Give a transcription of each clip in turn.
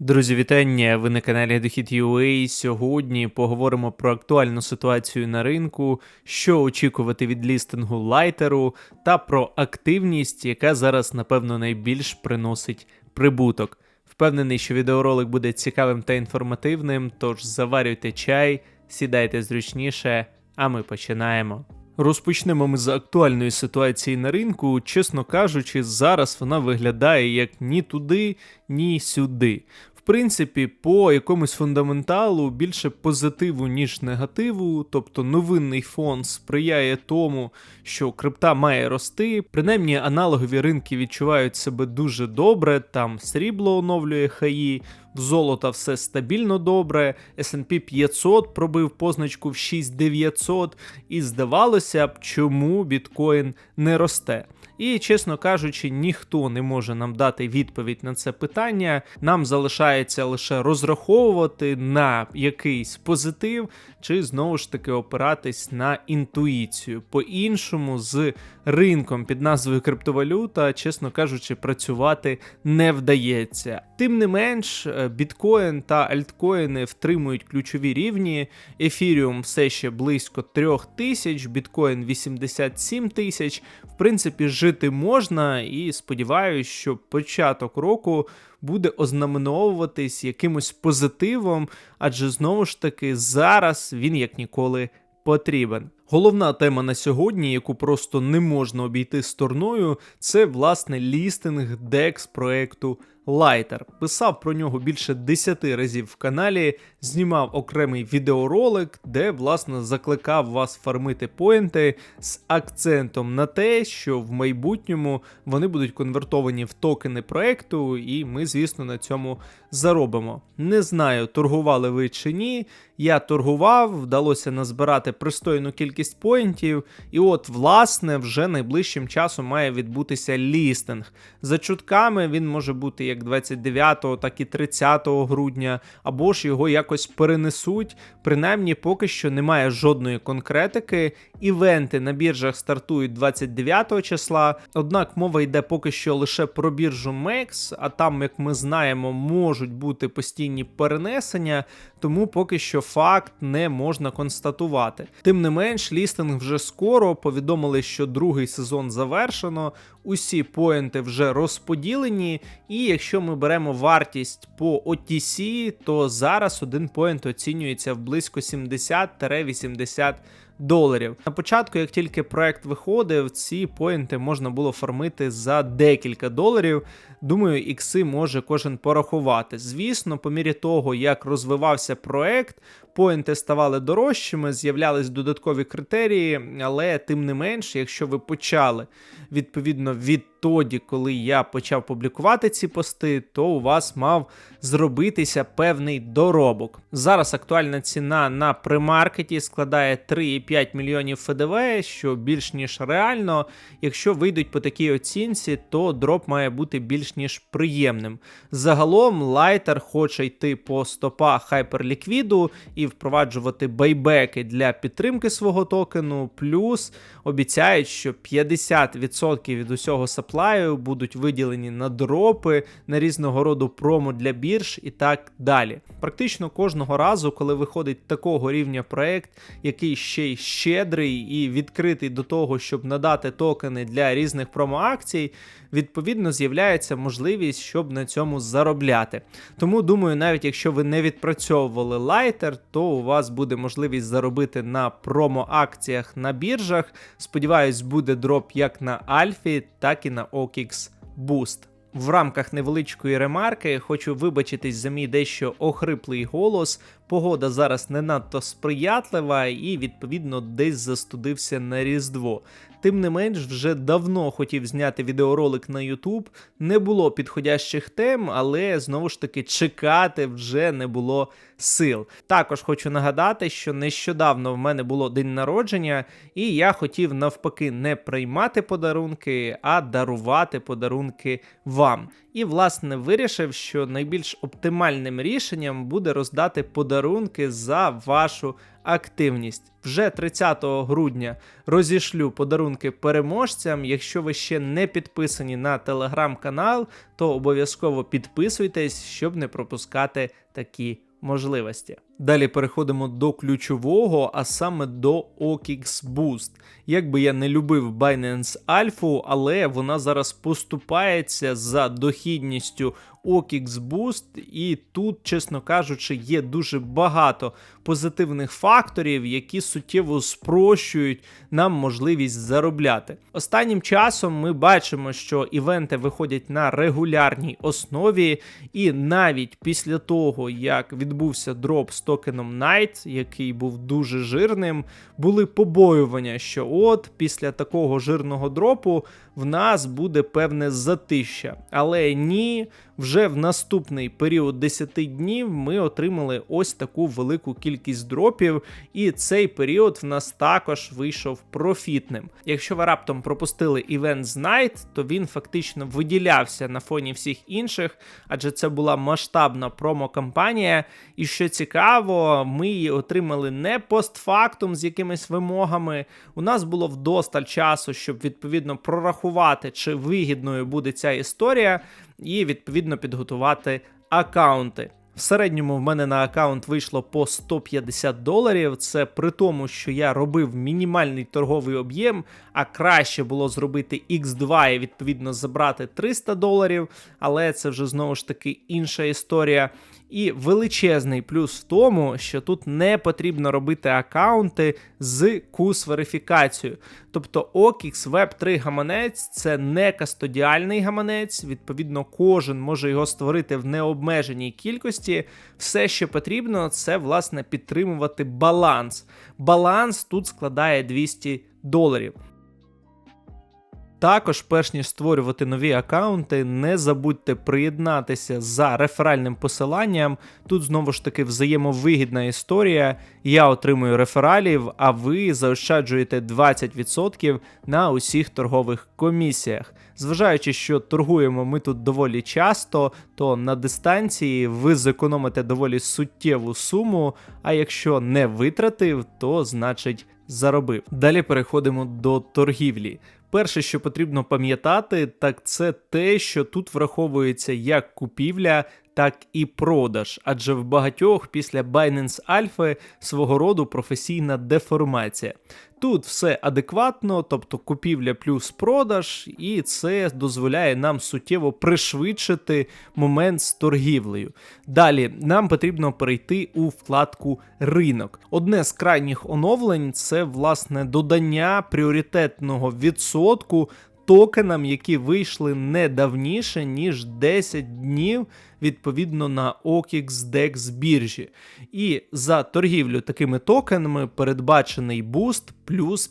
Друзі, вітання! Ви на каналі Дохід.ua. Сьогодні поговоримо про актуальну ситуацію на ринку, що очікувати від лістингу лайтеру та про активність, яка зараз, напевно, найбільш приносить прибуток. Впевнений, що відеоролик буде цікавим та інформативним, тож заварюйте чай, сідайте зручніше, а ми починаємо. Розпочнемо ми з актуальної ситуації на ринку. Чесно кажучи, зараз вона виглядає як ні туди, ні сюди. В принципі, по якомусь фундаменталу більше позитиву, ніж негативу, тобто новинний фон сприяє тому, що крипта має рости. Принаймні, аналогові ринки відчувають себе дуже добре. Там срібло оновлює хаї, в золота все стабільно добре. S&P 500 пробив позначку в 6900, і здавалося б, чому біткоін не росте. І, чесно кажучи, ніхто не може нам дати відповідь на це питання. Нам залишається лише розраховувати на якийсь позитив, чи знову ж таки опиратись на інтуїцію. По-іншому, з ринком під назвою криптовалюта, чесно кажучи, працювати не вдається. Тим не менш, е, біткоін та альткоїни втримують ключові рівні. Ефіріум все ще близько 3000, тисяч, біткоін 87 тисяч. В принципі, жити можна, і сподіваюся, що початок року буде ознаменовуватись якимось позитивом, адже знову ж таки зараз він як ніколи потрібен. Головна тема на сьогодні, яку просто не можна обійти стороною, це власне лістинг DEX проекту Lighter. Писав про нього більше 10 разів в каналі, знімав окремий відеоролик, де власне закликав вас фармити поінти з акцентом на те, що в майбутньому вони будуть конвертовані в токени проекту, і ми, звісно, на цьому заробимо. Не знаю, торгували ви чи ні. Я торгував, вдалося назбирати пристойну кількість поінтів, і от, власне, вже найближчим часом має відбутися лістинг. За чутками він може бути як 29, так і 30 грудня, або ж його якось перенесуть. Принаймні, поки що немає жодної конкретики. Івенти на біржах стартують 29 числа, однак мова йде поки що лише про біржу MEX, а там, як ми знаємо, можуть бути постійні перенесення, тому поки що факт не можна констатувати. Тим не менш, лістинг вже скоро повідомили, що другий сезон завершено, усі поінти вже розподілені, і якщо ми беремо вартість по OTC, то зараз один поінт оцінюється в близько 70-80 доларів. На початку, як тільки проект виходив, ці поінти можна було фармити за декілька доларів. Думаю, ікси може кожен порахувати. Звісно, по мірі того, як розвивався проект, поінти ставали дорожчими, з'являлись додаткові критерії, але тим не менш, якщо ви почали відповідно відтоді, коли я почав публікувати ці пости, то у вас мав зробитися певний доробок. Зараз актуальна ціна на примаркеті складає 3,5 мільйонів ФДВ, що більш ніж реально. Якщо вийдуть по такій оцінці, то дроп має бути більш ніж приємним. Загалом лайтер хоче йти по стопах хайперліквіду і впроваджувати байбеки для підтримки свого токену, плюс обіцяють, що 50% від усього саплаю будуть виділені на дропи, на різного роду промо для бірж і так далі. Практично кожного разу, коли виходить такого рівня проект, який ще й щедрий і відкритий до того, щоб надати токени для різних промоакцій, відповідно з'являється можливість, щоб на цьому заробляти. Тому думаю, навіть якщо ви не відпрацьовували лайтер, то у вас буде можливість заробити на промо-акціях на біржах. Сподіваюсь, буде дроп як на Альфі, так і на OKX Boost. В рамках невеличкої ремарки хочу вибачитись за мій дещо охриплий голос. Погода зараз не надто сприятлива і, відповідно, десь застудився на Різдво. Тим не менш, вже давно хотів зняти відеоролик на YouTube. Не було підходящих тем, але знову ж таки чекати вже не було сил. Також хочу нагадати, що нещодавно в мене було день народження, і я хотів навпаки не приймати подарунки, а дарувати подарунки вам. І, власне, вирішив, що найбільш оптимальним рішенням буде роздати подарунки за вашу активність. Вже 30 грудня розішлю подарунки переможцям. Якщо ви ще не підписані на телеграм-канал, то обов'язково підписуйтесь, щоб не пропускати такі можливості. Далі переходимо до ключового, а саме до OKX Boost. Як би я не любив Binance Alpha, але вона зараз поступається за дохідністю OKX Boost, і тут, чесно кажучи, є дуже багато позитивних факторів, які суттєво спрощують нам можливість заробляти. Останнім часом ми бачимо, що івенти виходять на регулярній основі, і навіть після того, як відбувся дроп з токеном Night, який був дуже жирним, були побоювання, що от після такого жирного дропу в нас буде певне затища. Але ні, вже в наступний період 10 днів ми отримали ось таку велику кількість дропів, і цей період в нас також вийшов профітним. Якщо ви раптом пропустили івент з Night, то він фактично виділявся на фоні всіх інших, адже це була масштабна промо-кампанія. І що цікаво, ми її отримали не постфактум з якимись вимогами. У нас було вдосталь часу, щоб відповідно прорахувати, чи вигідною буде ця історія, і відповідно підготувати аккаунти. В середньому в мене на аккаунт вийшло по 150 доларів. Це при тому, що я робив мінімальний торговий об'єм, а краще було зробити X2 і відповідно забрати 300 доларів. Але це вже знову ж таки інша історія. І величезний плюс в тому, що тут не потрібно робити аккаунти з кус верифікацією. Тобто OKX Web 3 гаманець це не кастодіальний гаманець, відповідно, кожен може його створити в необмеженій кількості. Все, що потрібно, це власне підтримувати баланс. Баланс тут складає 200 доларів. Також, перш ніж створювати нові аккаунти, не забудьте приєднатися за реферальним посиланням. Тут знову ж таки взаємовигідна історія. Я отримую рефералів, а ви заощаджуєте 20% на усіх торгових комісіях. Зважаючи, що торгуємо ми тут доволі часто, то на дистанції ви зекономите доволі суттєву суму. А якщо не витратив, то значить заробив. Далі переходимо до торгівлі. Перше, що потрібно пам'ятати, так це те, що тут враховується як купівля, так і продаж, адже в багатьох після Binance Alpha свого роду професійна деформація. Тут все адекватно, тобто купівля плюс продаж, і це дозволяє нам суттєво пришвидшити момент з торгівлею. Далі нам потрібно перейти у вкладку ринок. Одне з крайніх оновлень це власне додання пріоритетного відсотку токенам, які вийшли не давніше, ніж 10 днів відповідно на OKX DEX біржі. І за торгівлю такими токенами передбачений буст плюс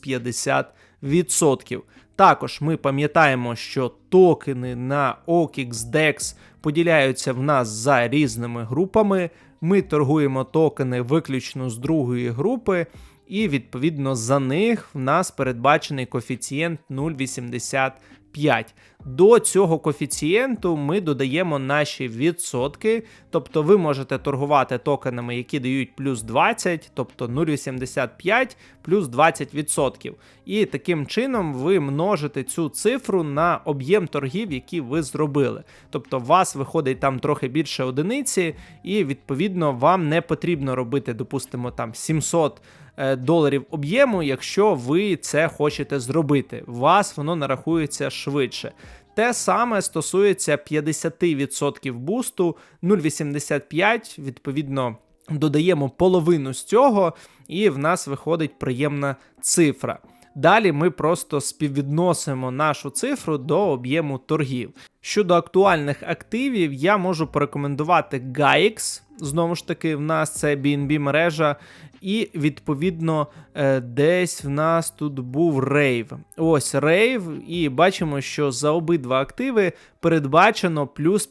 50%. Також ми пам'ятаємо, що токени на OKX DEX поділяються в нас за різними групами. Ми торгуємо токени виключно з другої групи і відповідно за них в нас передбачений коефіцієнт 0,85. До цього коефіцієнту ми додаємо наші відсотки, тобто ви можете торгувати токенами, які дають плюс 20, тобто 0,85 плюс 20%. І таким чином ви множите цю цифру на об'єм торгів, які ви зробили. Тобто, у вас виходить там трохи більше одиниці, і відповідно вам не потрібно робити, допустимо, там 700 е, доларів об'єму, якщо ви це хочете зробити. У вас воно нарахується швидше. Те саме стосується 50% бусту 0,85, відповідно, додаємо половину з цього, і в нас виходить приємна цифра. Далі ми просто співвідносимо нашу цифру до об'єму торгів. Щодо актуальних активів, я можу порекомендувати GAIX. Знову ж таки, в нас це BNB мережа, і відповідно е, десь в нас тут був рейв. Ось рейв, і бачимо, що за обидва активи передбачено плюс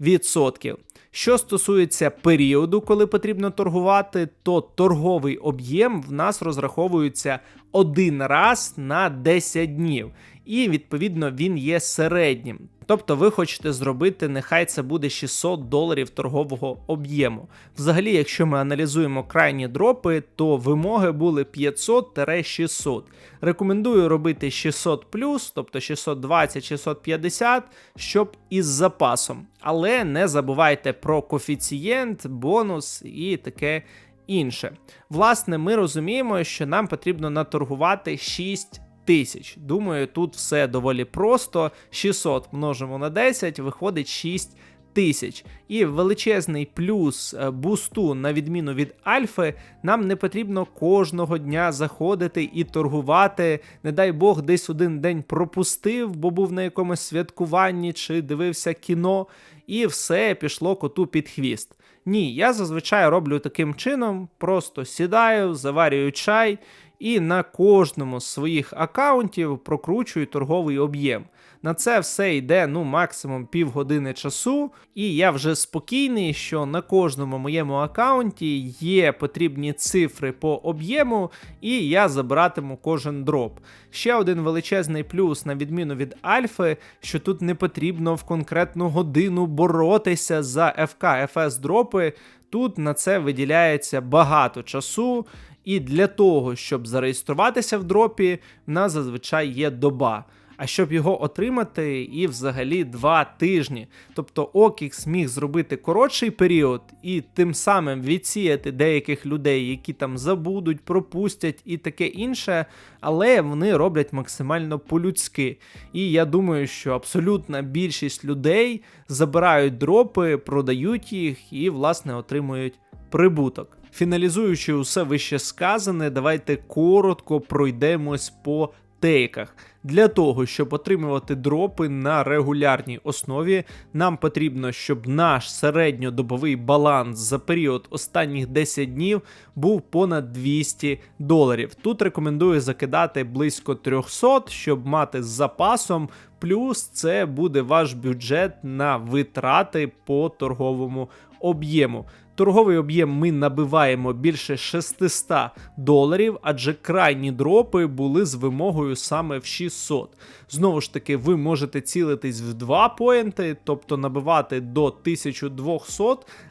50%. Що стосується періоду, коли потрібно торгувати, то торговий об'єм в нас розраховується один раз на 10 днів. І відповідно він є середнім. Тобто ви хочете зробити, нехай це буде 600 доларів торгового об'єму. Взагалі, якщо ми аналізуємо крайні дропи, то вимоги були 500-600. Рекомендую робити 600 тобто 620-650, щоб із запасом. Але не забувайте про коефіцієнт, бонус і таке інше. Власне, ми розуміємо, що нам потрібно наторгувати 6 тисяч. Думаю, тут все доволі просто. 600 множимо на 10, виходить 6 тисяч. І величезний плюс е, бусту, на відміну від альфи, нам не потрібно кожного дня заходити і торгувати. Не дай Бог, десь один день пропустив, бо був на якомусь святкуванні чи дивився кіно, і все пішло коту під хвіст. Ні, я зазвичай роблю таким чином: просто сідаю, заварюю чай і на кожному з своїх аккаунтів прокручую торговий об'єм. На це все йде ну максимум півгодини часу, і я вже спокійний, що на кожному моєму аккаунті є потрібні цифри по об'єму, і я забиратиму кожен дроп. Ще один величезний плюс, на відміну від Альфи, що тут не потрібно в конкретну годину боротися за ФК ФС дропи. Тут на це виділяється багато часу, і для того, щоб зареєструватися в дропі, в нас зазвичай є доба. А щоб його отримати, і взагалі два тижні. Тобто OKX міг зробити коротший період і тим самим відсіяти деяких людей, які там забудуть, пропустять і таке інше, але вони роблять максимально по-людськи. І я думаю, що абсолютна більшість людей забирають дропи, продають їх і, власне, отримують прибуток. Фіналізуючи усе вище сказане, давайте коротко пройдемось по тейках. Для того, щоб отримувати дропи на регулярній основі, нам потрібно, щоб наш середньодобовий баланс за період останніх 10 днів був понад 200 доларів. Тут рекомендую закидати близько 300, щоб мати з запасом. Плюс це буде ваш бюджет на витрати по торговому об'єму. Торговий об'єм ми набиваємо більше 600 доларів, адже крайні дропи були з вимогою саме в 600. Знову ж таки, ви можете цілитись в два поінти, тобто набивати до 1200,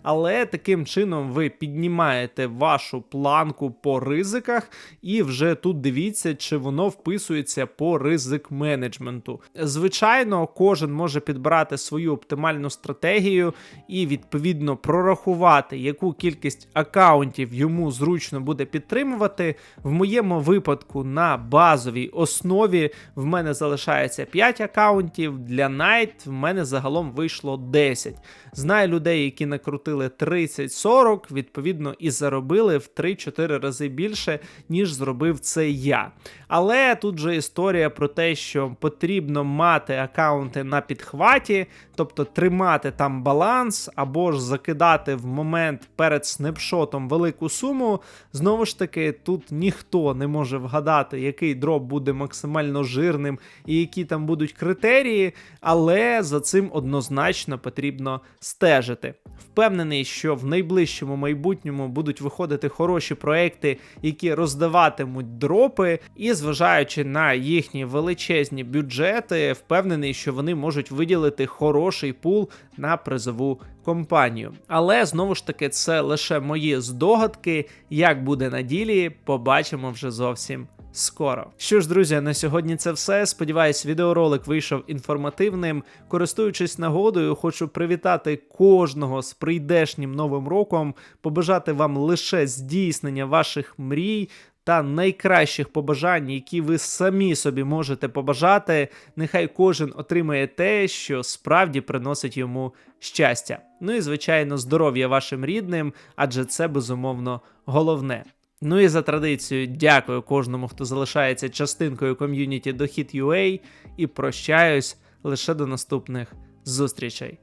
але таким чином ви піднімаєте вашу планку по ризиках, і вже тут дивіться, чи воно вписується по ризик менеджменту. Звичайно, кожен може підбирати свою оптимальну стратегію і відповідно прорахувати, яку кількість аккаунтів йому зручно буде підтримувати. В моєму випадку на базовій основі в мене залишається 5 аккаунтів. Для Night в мене загалом вийшло 10. Знаю людей, які накрутили 30-40, відповідно, і заробили в 3-4 рази більше, ніж зробив це я. Але тут же історія про те, що потрібно мати аккаунти на підхваті, тобто тримати там баланс, або ж закидати в момент перед снапшотом велику суму. Знову ж таки, тут ніхто не може вгадати, який дроп буде максимально жирним і які там будуть критерії, але за цим однозначно потрібно стежити. Впевнений, що в найближчому майбутньому будуть виходити хороші проекти, які роздаватимуть дропи, і зважаючи на їхні величезні бюджети, впевнений, що вони можуть виділити хороший пул на призову компанію. Але знову ж таки, це лише мої здогадки. Як буде на ділі, побачимо вже зовсім скоро. Що ж, друзі, на сьогодні це все. Сподіваюсь, відеоролик вийшов інформативним. Користуючись нагодою, хочу привітати кожного з прийдешнім новим роком, побажати вам лише здійснення ваших мрій. Та найкращих побажань, які ви самі собі можете побажати, нехай кожен отримає те, що справді приносить йому щастя. Ну і звичайно, здоров'я вашим рідним, адже це безумовно головне. Ну і за традицією, дякую кожному, хто залишається частинкою ком'юніті Дохід.ua і прощаюсь лише до наступних зустрічей.